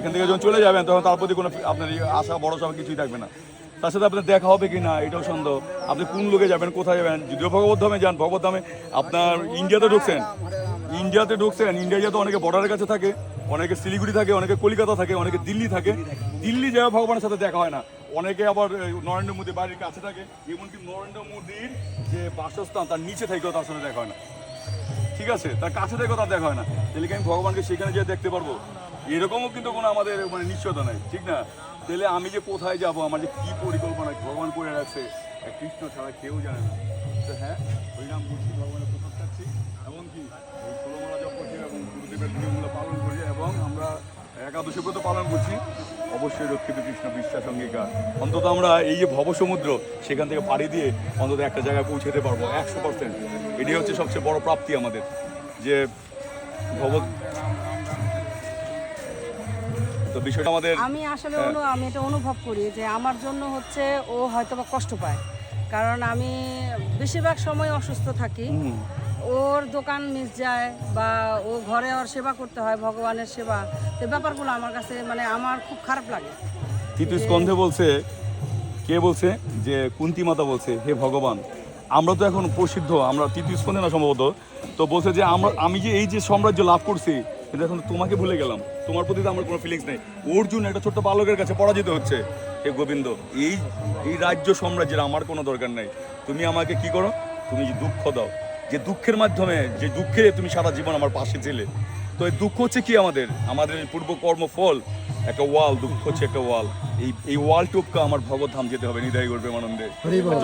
এখান থেকে যখন চলে যাবেন, তখন তার প্রতি কোনো আপনার আশা, ভরসা বা কিছুই থাকবে না। তার সাথে আপনার দেখা হবে কি না এটাও সন্দেহ। আপনি কোন লোকে যাবেন, কোথায় যাবেন? যদিও ভগবত ধামে যান, ভগবত ধামে আপনার ইন্ডিয়াতে ঢুকছেন। ইন্ডিয়াতে ঢুকছেন ইন্ডিয়া যেহেতু অনেকে বর্ডারের কাছে থাকে, অনেকে শিলিগুড়ি থাকে, অনেকে কলকাতা থাকে, অনেকে দিল্লি থাকে, দিল্লি যাওয়া ভগবানের সাথে দেখা হয় না। অনেকে আবার নরেন্দ্র মোদী বাড়ির কাছে থাকে, এমনকি নরেন্দ্র মোদীর যে বাসস্থান, তার নিচে থেকেও তার সাথে দেখা হয় না। ঠিক আছে? তার কাছে থেকেও তার দেখা হয় না। তাহলে আমি ভগবানকে সেখানে যেয়ে দেখতে পারব? এরকমও কিন্তু কোনো আমাদের মানে নিশ্চয়তা নাই, ঠিক না? তাহলে আমি যে কোথায় যাব, আমার যে কী পরিকল্পনা, ভগবান করে রাখছে কৃষ্ণ ছাড়া কেউ জানে না। তো হ্যাঁ হরিনাম করছি ভগবানের প্রসাদ খাচ্ছি, এমনকি এই ষোলমালা জপ এবং গুরুদেবের নিয়মগুলো পালন করি এবং আমরা একাদশী ব্রত পালন করছি। অবশ্যই রক্ষিত কৃষ্ণ বিশ্বাস অঙ্গীকার। অন্তত আমরা এই যে ভবসমুদ্র, সেখান থেকে পাড়ি দিয়ে অন্তত একটা জায়গায় পৌঁছাতে পারব, একশো পার্সেন্ট এটাই হচ্ছে সবচেয়ে বড় প্রাপ্তি আমাদের, যে ভব তো বিষয়টা আমাদের আমি আসলে হ্যাঁ। অনু- আমি এটা অনুভব করি যে আমার জন্য হচ্ছে ও হয়তো বা কষ্ট পায়। কারণ আমি বেশিরভাগ সময় অসুস্থ থাকি। ওর দোকান মিস যায় বা ও ঘরে ওর সেবা করতে হয় ভগবানের সেবা। তো ব্যাপারগুলো আমার কাছে মানে আমার খুব খারাপ লাগে। তৃতীয় স্কন্ধে বলছে কে বলছে? যে কুন্তি মাতা বলছে হে ভগবান আমরা তো এখন প্রসিদ্ধ আমরা তৃতীয় স্কন্ধে না সম্ভবত। তো বলছে যে আমরা আমি যে এই যে সাম্রাজ্য লাভ করছি কিন্তু এখন তোমাকে ভুলে গেলাম। তোমার প্রতি তো আমার কোনো ফিলিংস নেই। অর্জুন একটা ছোট্ট বালকের কাছে পরাজিত হচ্ছে। হে গোবিন্দ, এই এই রাজ্য সাম্রাজ্যের আমার কোনো দরকার নেই। তুমি আমাকে কি করো? তুমি যে দুঃখ দাও। যে দুঃখের মাধ্যমে, যে দুঃখে তুমি সারা জীবন আমার পাশে ছিলে। তো এই দুঃখ হচ্ছে কি আমাদের? আমাদের পূর্ব কর্মফল একটা ওয়াল দুঃখ হচ্ছে একটা ওয়াল। এই এই ওয়াল টুপকা আমার ভগবধাম যেতে হবে নিদায় করবে আনন্দে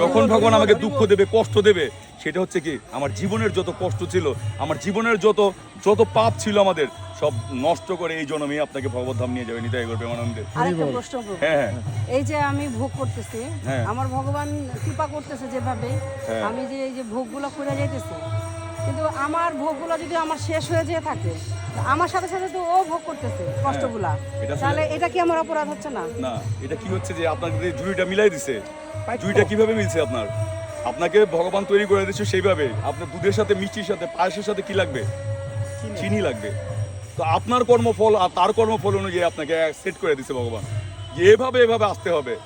যখন ভগবান আমাকে দুঃখ দেবে কষ্ট দেবে সেটা হচ্ছে কি আমার জীবনের যত কষ্ট ছিল আমার জীবনের যত যত পাপ ছিল আমাদের সব নষ্ট করে এই জন্মে আপনাকে ভগবধাম নিয়ে যাবে নিদায় করবে আনন্দে আরেকটা প্রশ্ন হ্যাঁ হ্যাঁ। এই যে আমি ভোগ করতেছি হ্যাঁ। আমার ভগবান কৃপা করতেছে যেভাবে হ্যাঁ। আমি যে এই যে ভোগগুলো করে যাইতেছি কিন্তু আমার ভোগগুলো যদি আমার শেষ হয়ে যেয়ে থাকে আমার সাথে সাথে তো ও ভোগ করতেছে কষ্টগুলা। হ্যাঁ। আসলে- তাহলে এটা কি আমার অপরাধ হচ্ছে না? না এটা কি হচ্ছে যে আপনাকে যে জুড়িটা মিলাই দিছে জুড়িটা কীভাবে মিলছে আপনার? আপনাকে ভগবান তৈরি করে দিচ্ছে সেইভাবে। আপনার দুধের সাথে মিষ্টির সাথে পায়েসের সাথে কি লাগবে? চিনি। লাগবে। তো আপনার কর্মফল আর তার কর্মফল অনুযায়ী আপনাকে সেট করে দিছে ভগবান। যে এভাবে এভাবে আসতে হবে।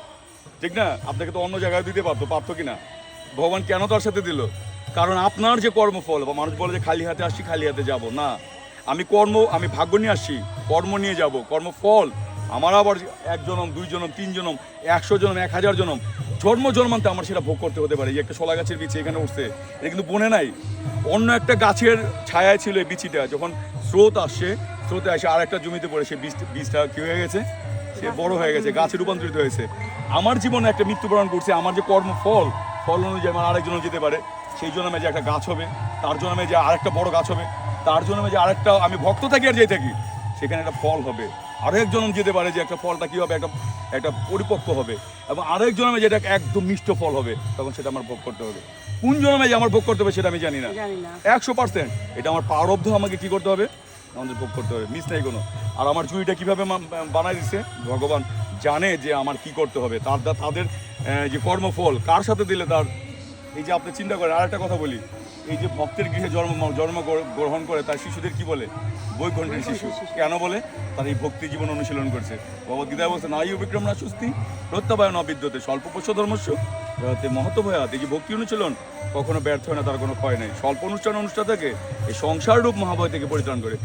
ঠিক না? আপনাকে তো অন্য জায়গায় দিতে পারতো পারতো কি না? ভগবান কেন তার সাথে দিল? কারণ আপনার যে কর্মফল বা মানুষ বলে যে খালি হাতে আসছি খালি হাতে যাব। না। আমি কর্ম আমি ভাগ্য নিয়ে আসছি কর্ম নিয়ে যাব কর্মফল আমার আবার এক জনম দুই জনম তিন জনম একশো জনম এক হাজার জনম। জন্ম জন্মান্তে আমার সেটা ভোগ করতে হতে পারে। এই একটা শোলা গাছের বিচি এখানে উঠছে। এটা কিন্তু বনে নাই। অন্য একটা গাছের ছায়ায় ছিল এই বিচিটা। যখন স্রোত আসছে স্রোতে আসে আর একটা জমিতে পড়ে সে বীজ বীজটা কি হয়ে গেছে? সে বড় হয়ে গেছে গাছে রূপান্তরিত হয়েছে। আমার জীবনে একটা মৃত্যুবরণ করছে। আমার যে কর্মফল ফল অনুযায়ী আমার আরেকজন যেতে পারে। সেই জন্মে যে একটা গাছ হবে তার জন্মে যে আরেকটা বড় গাছ হবে তার জন্মে যে আরেকটা আমি ভক্ত থাকি আর যেই থাকি সেখানে একটা ফল হবে। আরেক জন্ম যেতে পারে যে একটা ফলটা কি হবে একটা একটা পরিপক্ক হবে। এবং আরেক জন্মে যেটা একদম মিষ্ট ফল হবে তখন সেটা আমার ভোগ করতে হবে। কোন জন্মে যে আমার ভোগ করতে হবে সেটা আমি জানি না। একশো পার্সেন্ট। এটা আমার পারব্ধ আমাকে কি করতে হবে? আমাদের ভোগ করতে হবে। মিস নাই কোনো। আর আমার চুরিটা কীভাবে বানাই দিছে? ভগবান জানে যে আমার কি করতে হবে। তার তাদের যে কর্মফল কার সাথে দিলে তার এই যে আপনি চিন্তা করেন আর একটা কথা বলি। এই যে ভক্তের গৃহে জন্ম জন্ম গ্রহণ করে, তার শিশুদের কি বলে? বৈকুণ্ঠের শিশু। কেন বলে? তার এই ভক্তি জীবন অনুশীলন করছে। ভগবদ্গীতায় বলছে, নারী বিক্রম না সুস্থি, প্রত্যাবায়ন অবিদ্যতে স্বল্প পোষ্য ধর্মস্য প্রয়তে মহত্ব ভয়াত এই যে ভক্তি অনুশীলন কখনো ব্যর্থ হয় না, তার কোনো ক্ষয় নেই। স্বল্প অনুষ্ঠান অনুষ্ঠান থেকে, এই সংসার রূপ মহাভয় থেকে পরিত্রাণ করে।